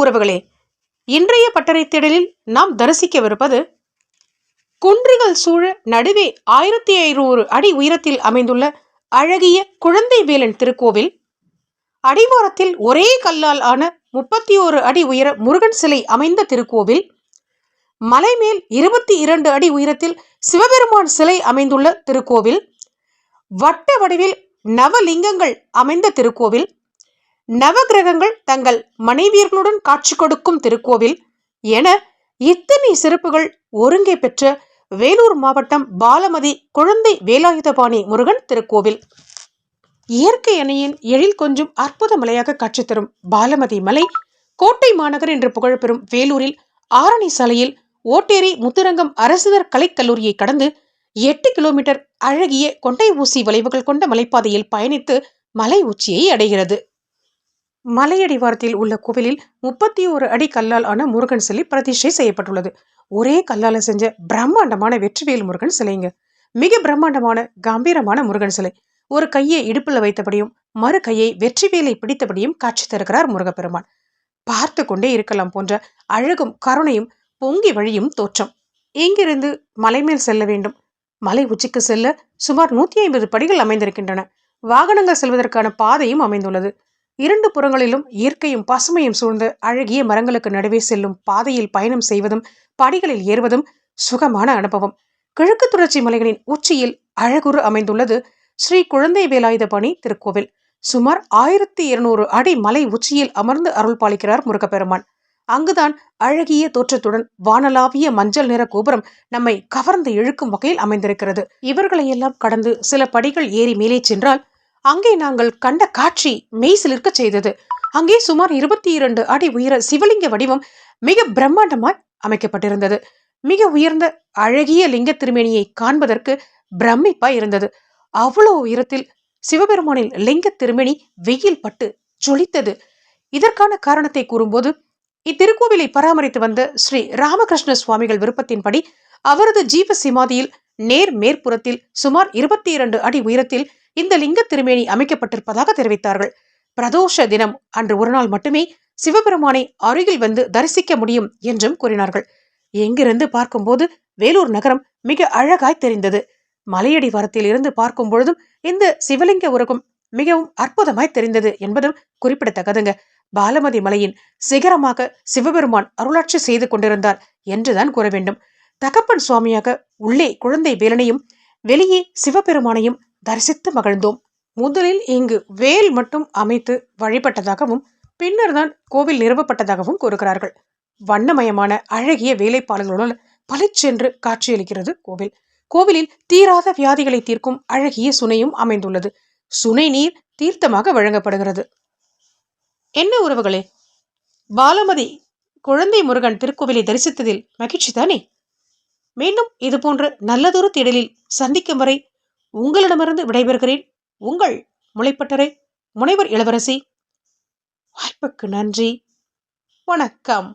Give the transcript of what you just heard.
உறவுகளே. இன்றைய பட்டறை தேடலில் நாம் தரிசிக்கவிருப்பது குன்றுகள் சூழ நடுவே ஆயிரத்தி ஐநூறு அடி உயரத்தில் அமைந்துள்ள அழகிய குழந்தை வேலன் திருக்கோவில். அடிவாரத்தில் ஒரே கல்லால் ஆன முப்பத்தி ஓரு அடி உயர முருகன் சிலை அமைந்த திருக்கோவில். மலை மேல் இருபத்தி இரண்டு அடி உயரத்தில் சிவபெருமான் சிலை அமைந்துள்ள திருக்கோவில். வட்ட வடிவில் நவலிங்கங்கள் அமைந்த திருக்கோவில். நவகிரகங்கள் தங்கள் மனைவியர்களுடன் காட்சி கொடுக்கும் திருக்கோவில் என இத்தனை சிறப்புகள் ஒருங்கே பெற்ற வேலூர் மாவட்டம் பாலமதி குழந்தை வேலாயுதபாணி முருகன் திருக்கோவில். இயற்கை அணையின் எழில் கொஞ்சம் அற்புத மலையாக காட்சி தரும் பாலமதி மலை கோட்டை மாநகர் என்று புகழ்பெறும் வேலூரில் ஆரணி சாலையில் ஓட்டேரி முத்துரங்கம் அரசினர் கலைக்கல்லூரியை கடந்து எட்டு கிலோமீட்டர் அழகிய கொண்டை ஊசி வளைவுகள் கொண்ட மலைப்பாதையில் பயணித்து மலை உச்சியை அடைகிறது. மலையடிவாரத்தில் உள்ள கோவிலில் முப்பத்தி ஒரு அடி கல்லால் ஆன முருகன் சிலை பிரதிஷ்டை செய்யப்பட்டுள்ளது. ஒரே கல்லால செஞ்ச பிரம்மாண்டமான வெற்றிவேல் முருகன் சிலைங்க. மிக பிரம்மாண்டமான கம்பீரமான முருகன் சிலை. ஒரு கையை இடுப்புல வைத்தபடியும் மறு கையை வெற்றிவேலை பிடித்தபடியும் காட்சி தருகிறார் முருகப்பெருமான். பார்த்து கொண்டே இருக்கலாம் போன்ற அழகும் கருணையும் பொங்கி வழியும் தோற்றம். இங்கிருந்து மலைமேல் செல்ல வேண்டும்? மலை உச்சிக்கு செல்ல சுமார் நூத்தி ஐம்பது படிகள் அமைந்திருக்கின்றன. வாகனங்கள் செல்வதற்கான பாதையும் அமைந்துள்ளது. இரண்டு புறங்களிலும் இயற்கையும் பசுமையும் சூழ்ந்த அழகிய மரங்களுக்கு நடுவே செல்லும் பாதையில் பயணம் செய்வதும் படிகளில் ஏறுவதும் சுகமான அனுபவம். கிழக்கு தொடர்ச்சி மலைகளின் உச்சியில் அழகுறு அமைந்துள்ளது ஸ்ரீ குழந்தை வேலாயுதபணி திருக்கோவில். சுமார் ஆயிரத்தி இருநூறு அடி மலை உச்சியில் அமர்ந்து அருள் பாலிக்கிறார் முருகப்பெருமான். அங்குதான் அழகிய தோற்றத்துடன் வானலாவிய மஞ்சள் நிற கோபுரம் நம்மை கவர்ந்து இழுக்கும் வகையில் அமைந்திருக்கிறது. இவர்களையெல்லாம் கடந்து சில படிகள் ஏறி மேலே சென்றால் அங்கே நாங்கள் கண்ட காட்சி மெய்சிலிருக்க செய்தது. அங்கே சுமார் இருபத்தி இரண்டு அடி உயர சிவலிங்க வடிவம் மிக பிரம்மாண்டமாய் அமைக்கப்பட்டிருந்தது. மிக உயர்ந்த அழகிய லிங்க திருமேனியை காண்பதற்கு பிரமிப்பாய் இருந்தது. அவ்வளோ உயரத்தில் சிவபெருமானின் லிங்க திருமேனி வெயில் பட்டு ஜொலித்தது. இதற்கான காரணத்தை கூறும்போது இத்திருக்கோவிலை பராமரித்து வந்த ஸ்ரீ ராமகிருஷ்ண சுவாமிகள் விருப்பத்தின்படி அவரது ஜீவ சிமாதியில் நேர் மேற்புறத்தில் சுமார் இருபத்தி இரண்டு அடி உயரத்தில் இந்த லிங்க திருமேனி அமைக்கப்பட்டிருப்பதாக தெரிவித்தார்கள். பிரதோஷ தினம் அன்று ஒரு நாள் மட்டுமே சிவபெருமானை அருகில் வந்து தரிசிக்க முடியும் என்றும் கூறினார்கள். எங்கிருந்து பார்க்கும்போது வேலூர் நகரம் மிக அழகாய் தெரிந்தது. மலையடி வரத்தில் இருந்து பார்க்கும் பொழுதும் இந்த சிவலிங்க உருகம் மிகவும் அற்புதமாய் தெரிந்தது என்பதும் குறிப்பிடத்தக்கதுங்க. பாலமதி மலையின் சிகரமாக சிவபெருமான் அருளாட்சி செய்து கொண்டிருந்தார் என்றுதான் கூற வேண்டும். தகப்பன் சுவாமியாக உள்ளே குழந்தை வேலனையும் வெளியே சிவபெருமானையும் தரிசித்து மகிழ்ந்தோம். முதலில் இங்கு வேல் மட்டும் அமைத்து வழிபட்டதாகவும் பின்னர் தான் கோவில் நிறுவப்பட்டதாகவும் கூறுகிறார்கள். வண்ணமயமான அழகிய வேலைப்பாடுகளுடன் பளிச்சென்று காட்சியளிக்கிறது கோவில். கோவிலில் தீராத வியாதிகளை தீர்க்கும் அழகிய சுனையும் அமைந்துள்ளது. சுனை நீர் தீர்த்தமாக வழங்கப்படுகிறது. என்ன உறவுகளே? பாலமதி குழந்தை முருகன் திருக்கோவிலை தரிசித்ததில் மகிழ்ச்சி தானே? மீண்டும் இது போன்ற நல்லதொரு திடலில் சந்திக்கும் வரை உங்களிடமிருந்து விடைபெறுகிறேன். உங்கள் முளைப்பட்டரை முனைவர் இளவரசி. வாய்ப்புக்கு நன்றி. வணக்கம்.